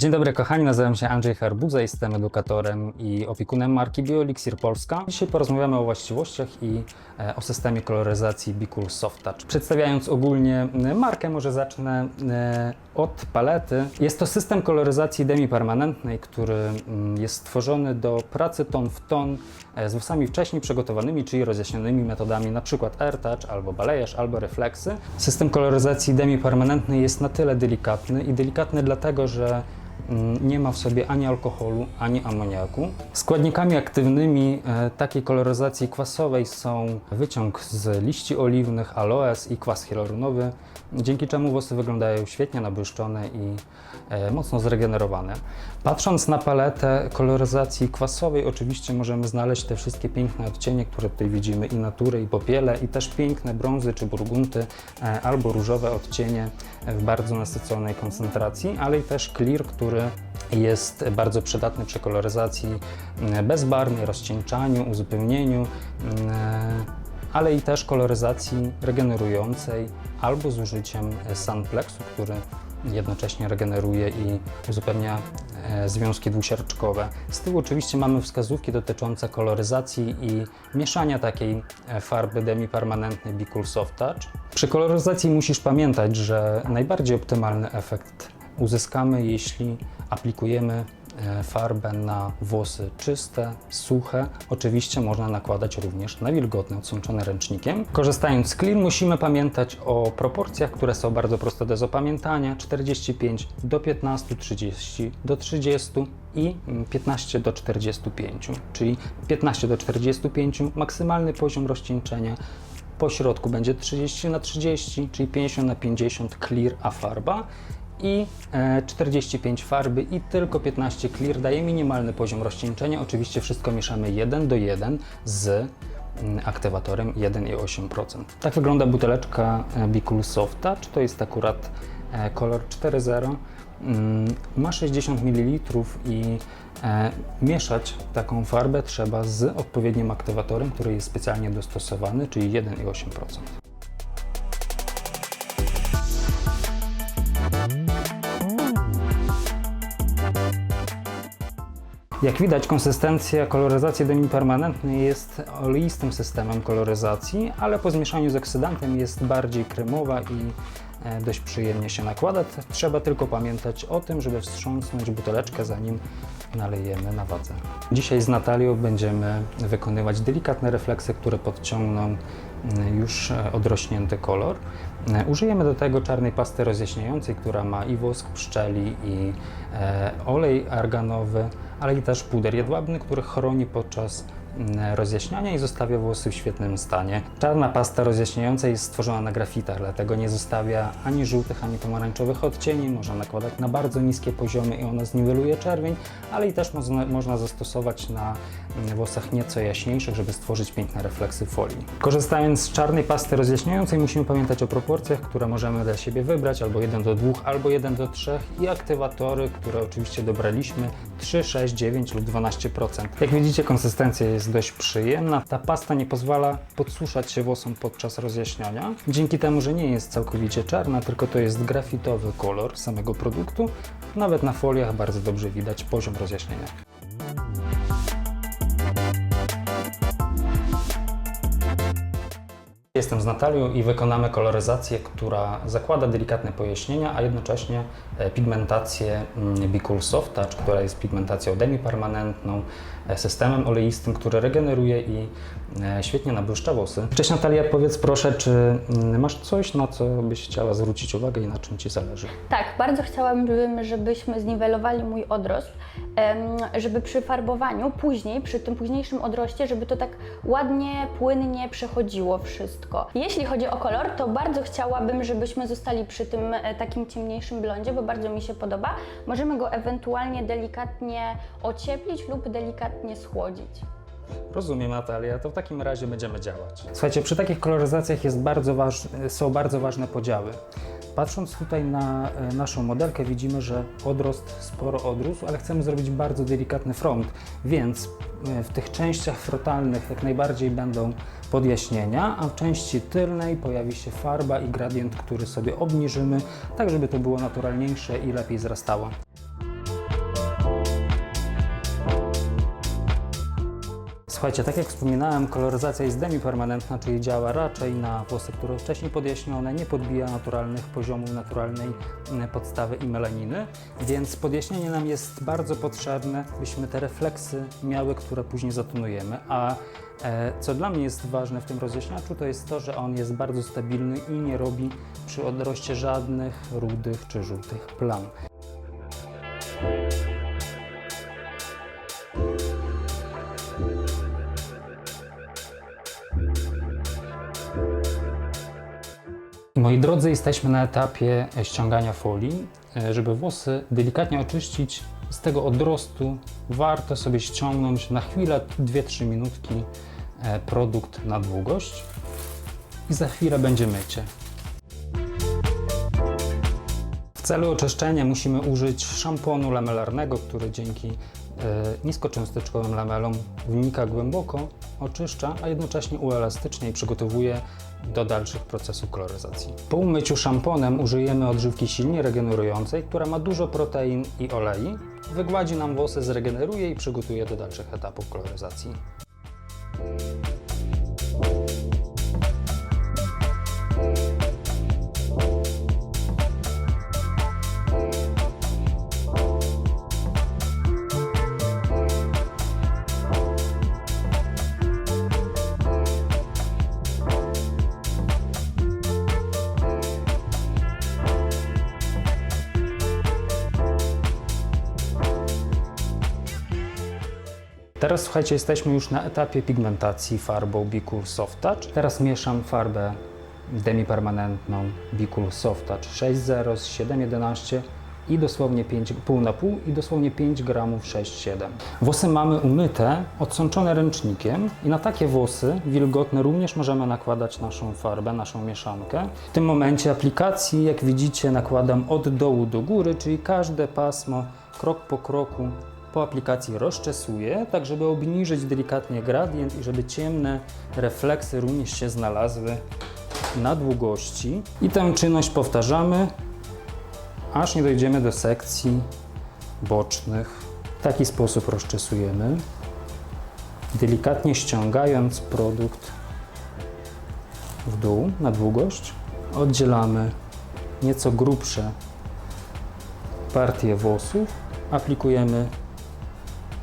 Dzień dobry kochani, nazywam się Andrzej Harbuza, jestem edukatorem i opiekunem marki BioElixir Polska. Dzisiaj porozmawiamy o właściwościach i e, o systemie koloryzacji Bicool Soft Touch. Przedstawiając ogólnie e, markę, może zacznę e, od palety. Jest to system koloryzacji demipermanentnej, który mm, jest stworzony do pracy ton w ton z włosami wcześniej przygotowanymi, czyli rozjaśnionymi metodami np. AirTouch albo balayage, albo refleksy. System koloryzacji demipermanentnej jest na tyle delikatny i delikatny dlatego, że nie ma w sobie ani alkoholu, ani amoniaku. Składnikami aktywnymi e, takiej koloryzacji kwasowej są wyciąg z liści oliwnych, aloes i kwas hialuronowy, dzięki czemu włosy wyglądają świetnie nabłyszczone i e, mocno zregenerowane. Patrząc na paletę koloryzacji kwasowej, oczywiście możemy znaleźć te wszystkie piękne odcienie, które tutaj widzimy i natury, i popiele, i też piękne brązy czy burgunty, e, albo różowe odcienie w bardzo nasyconej koncentracji, ale i też clear, który jest bardzo przydatny przy koloryzacji mm, bezbarwnej, rozcieńczaniu, uzupełnieniu, mm, ale i też koloryzacji regenerującej albo z użyciem sunplexu, który jednocześnie regeneruje i uzupełnia e, związki dwusiarczkowe. Z tyłu oczywiście mamy wskazówki dotyczące koloryzacji i mieszania takiej e, farby demipermanentnej Bicool Soft Touch. Przy koloryzacji musisz pamiętać, że najbardziej optymalny efekt uzyskamy, jeśli aplikujemy e, farbę na włosy czyste, suche. Oczywiście można nakładać również na wilgotne, odsączone ręcznikiem. Korzystając z clean musimy pamiętać o proporcjach, które są bardzo proste do zapamiętania. 45 do 15, 30 do 30 i mm, 15 do 45, czyli 15 do 45 maksymalny poziom rozcieńczenia po środku będzie 30 na 30, czyli 50 na 50 clear, a farba i e, 45 farby i tylko 15 clear daje minimalny poziom rozcieńczenia. Oczywiście wszystko mieszamy 1 do 1 z mm, aktywatorem 1,8%. Tak wygląda buteleczka e, Bicool Soft Touch. To jest akurat e, kolor 4.0. Mm, Ma 60 ml i e, mieszać taką farbę trzeba z odpowiednim aktywatorem, który jest specjalnie dostosowany, czyli 1,8%. Jak widać, konsystencja koloryzacji demipermanentnej jest oleistym systemem koloryzacji, ale po zmieszaniu z oksydantem jest bardziej kremowa i e, dość przyjemnie się nakłada. Trzeba tylko pamiętać o tym, żeby wstrząsnąć buteleczkę, zanim nalejemy na wadze. Dzisiaj z Natalią będziemy wykonywać delikatne refleksy, które podciągną już e, odrośnięty kolor. E, Użyjemy do tego czarnej pasty rozjaśniającej, która ma i wosk pszczeli, i e, olej arganowy, ale i też puder jedwabny, który chroni podczas rozjaśniania i zostawia włosy w świetnym stanie. Czarna pasta rozjaśniająca jest stworzona na grafitach, dlatego nie zostawia ani żółtych, ani pomarańczowych odcieni. Można nakładać na bardzo niskie poziomy i ona zniweluje czerwień, ale i też można, można zastosować na mm, włosach nieco jaśniejszych, żeby stworzyć piękne refleksy folii. Korzystając z czarnej pasty rozjaśniającej musimy pamiętać o proporcjach, które możemy dla siebie wybrać, albo 1 do 2, albo 1 do 3 i aktywatory, które oczywiście dobraliśmy 3, 6, 9 lub 12%. Jak widzicie konsystencja jest dość przyjemna. Ta pasta nie pozwala podsuszać się włosom podczas rozjaśniania. Dzięki temu, że nie jest całkowicie czarna, tylko to jest grafitowy kolor samego produktu, nawet na foliach bardzo dobrze widać poziom rozjaśnienia. Jestem z Natalią i wykonamy koloryzację, która zakłada delikatne pojaśnienia, a jednocześnie e, pigmentację mm, Bicool Soft Touch, która jest pigmentacją demipermanentną, e, systemem oleistym, który regeneruje i świetnie nabłyszcza włosy. Cześć Natalia, powiedz proszę, czy mm, masz coś, na co byś chciała zwrócić uwagę i na czym Ci zależy? Tak, bardzo chciałabym, żebyśmy zniwelowali mój odrost, żeby przy farbowaniu później, przy tym późniejszym odroście, żeby to tak ładnie, płynnie przechodziło wszystko. Jeśli chodzi o kolor, to bardzo chciałabym, żebyśmy zostali przy tym e, takim ciemniejszym blondzie, bo bardzo mi się podoba. Możemy go ewentualnie delikatnie ocieplić lub delikatnie schłodzić. Rozumiem, Natalia, to w takim razie będziemy działać. Słuchajcie, przy takich koloryzacjach jest bardzo waż... są bardzo ważne podziały. Patrząc tutaj na e, naszą modelkę, widzimy, że odrost sporo odrósł, ale chcemy zrobić bardzo delikatny front, więc e, w tych częściach frontalnych jak najbardziej będą podjaśnienia, a w części tylnej pojawi się farba i gradient, który sobie obniżymy, tak żeby to było naturalniejsze i lepiej zrastało. Słuchajcie, tak jak wspominałem, koloryzacja jest demipermanentna, czyli działa raczej na włosy, które wcześniej podjaśnione, nie podbija naturalnych poziomów, naturalnej mm, podstawy i melaniny, więc podjaśnienie nam jest bardzo potrzebne, byśmy te refleksy miały, które później zatonujemy, a e, co dla mnie jest ważne w tym rozjaśniaczu, to jest to, że on jest bardzo stabilny i nie robi przy odroście żadnych rudych czy żółtych plam. Moi drodzy, jesteśmy na etapie ściągania folii. E, Żeby włosy delikatnie oczyścić z tego odrostu, warto sobie ściągnąć na chwilę, 2-3 minutki, e, produkt na długość i za chwilę będzie mycie. W celu oczyszczenia musimy użyć szamponu lamelarnego, który dzięki e, niskocząsteczkowym lamelom wnika głęboko, oczyszcza, a jednocześnie uelastycznia i przygotowuje do dalszych procesów koloryzacji. Po umyciu szamponem użyjemy odżywki silnie regenerującej, która ma dużo protein i olei. Wygładzi nam włosy, zregeneruje i przygotuje do dalszych etapów koloryzacji. Teraz słuchajcie, jesteśmy już na etapie pigmentacji farbą Bicool Soft Touch. Teraz mieszam farbę demipermanentną Bicool Soft Touch 6.0 z 7.11 i dosłownie 5, pół na pół i dosłownie 5 gramów 6,7. Włosy mamy umyte, odsączone ręcznikiem i na takie włosy wilgotne również możemy nakładać naszą farbę, naszą mieszankę. W tym momencie aplikacji, jak widzicie, nakładam od dołu do góry, czyli każde pasmo krok po kroku po aplikacji rozczesuję, tak żeby obniżyć delikatnie gradient i żeby ciemne refleksy również się znalazły na długości. I tę czynność powtarzamy, aż nie dojdziemy do sekcji bocznych. W taki sposób rozczesujemy, delikatnie ściągając produkt w dół na długość. Oddzielamy nieco grubsze partie włosów, aplikujemy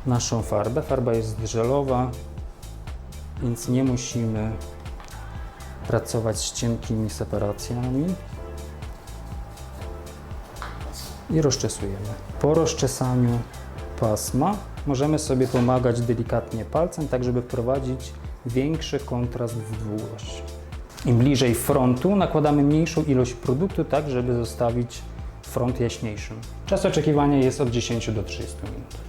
naszą farbę. Farba jest żelowa, więc nie musimy pracować z cienkimi separacjami. I rozczesujemy. Po rozczesaniu pasma możemy sobie pomagać delikatnie palcem, tak żeby wprowadzić większy kontrast w długość. Im bliżej frontu nakładamy mniejszą ilość produktu, tak żeby zostawić front jaśniejszym. Czas oczekiwania jest od 10 do 30 minut.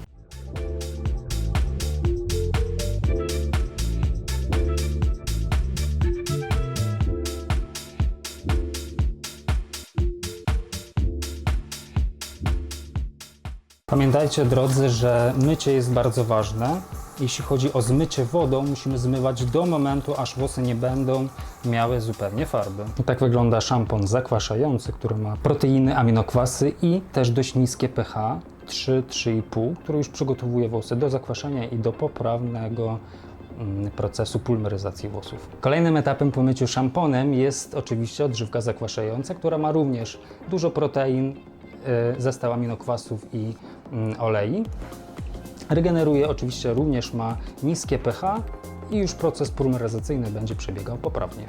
Pamiętajcie, drodzy, że mycie jest bardzo ważne. Jeśli chodzi o zmycie wodą, musimy zmywać do momentu, aż włosy nie będą miały zupełnie farby. I tak wygląda szampon zakwaszający, który ma proteiny, aminokwasy i też dość niskie pH 3-3,5, który już przygotowuje włosy do zakwaszenia i do poprawnego mm, procesu pulmeryzacji włosów. Kolejnym etapem po myciu szamponem jest oczywiście odżywka zakwaszająca, która ma również dużo protein, zestaw aminokwasów i mm, olei. Regeneruje oczywiście również ma niskie pH i już proces pulmeryzacyjny będzie przebiegał poprawnie.